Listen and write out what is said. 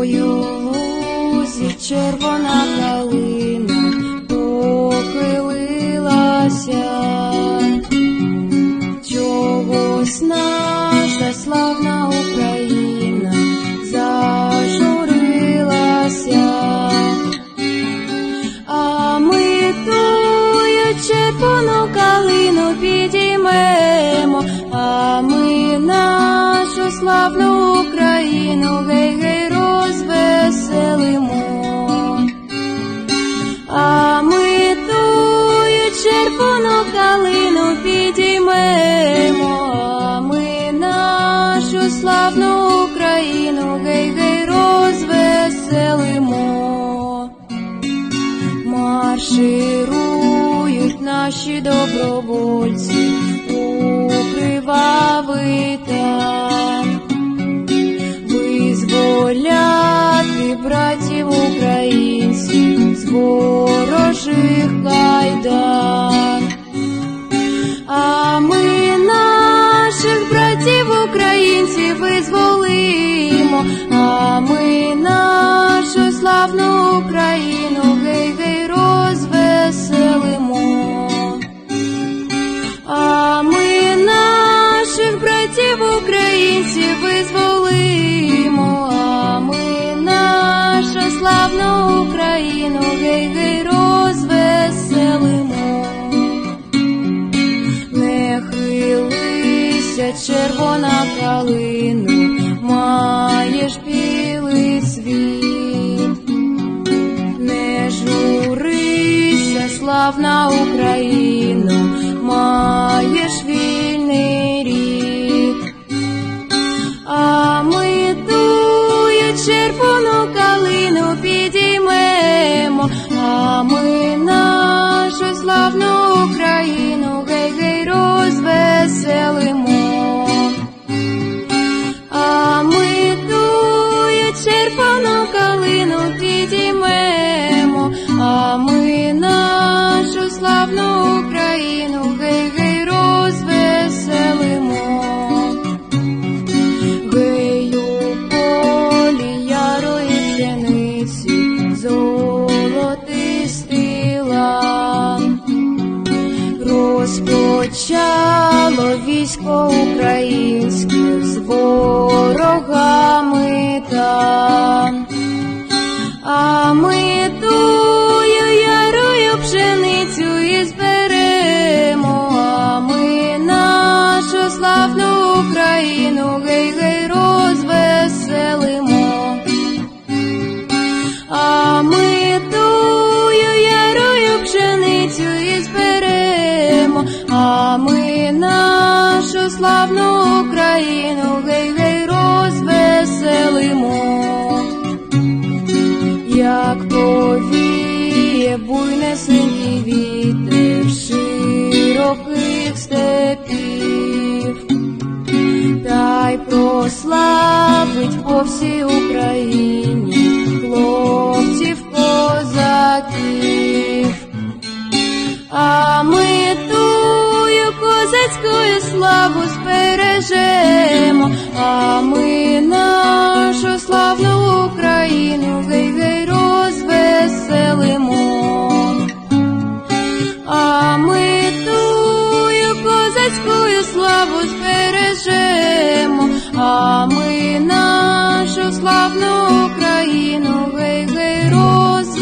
Тою лузі червона калина похилилася, чогось наша славна Україна зажурилася, а ми тую червону калину підіймемо, а ми нашу славну Україну українців з ворожих кайдан. А ми наших братів українців визволимо, а ми нашу славну Україну гей-гей розвеселимо. А ми наших братів українців визволимо, Україну розвеселимо. Не хилися, червона калину, маєш білий світ. Не журися, славна Україна, маєш вільний рік. А ми тую червону а ми нашу славну Україну Розпочало військо українське з ворогами там. А ми тую ярою пшеницю і зберемо, а ми нашу славну Україну гей-гей розвеселимо. А ми тую ярою пшеницю і зберемо, а ми нашу славну Україну гей-гей розвеселимо. Як повіє буйнесенький вітер широких степів, та й прославить по всій Україні козацької славу збережемо, а ми нашу славну Україну гей гей розвеселимо, а ми тую козацьку славу збережемо, а ми нашу славну Україну гей гей розвеселимо.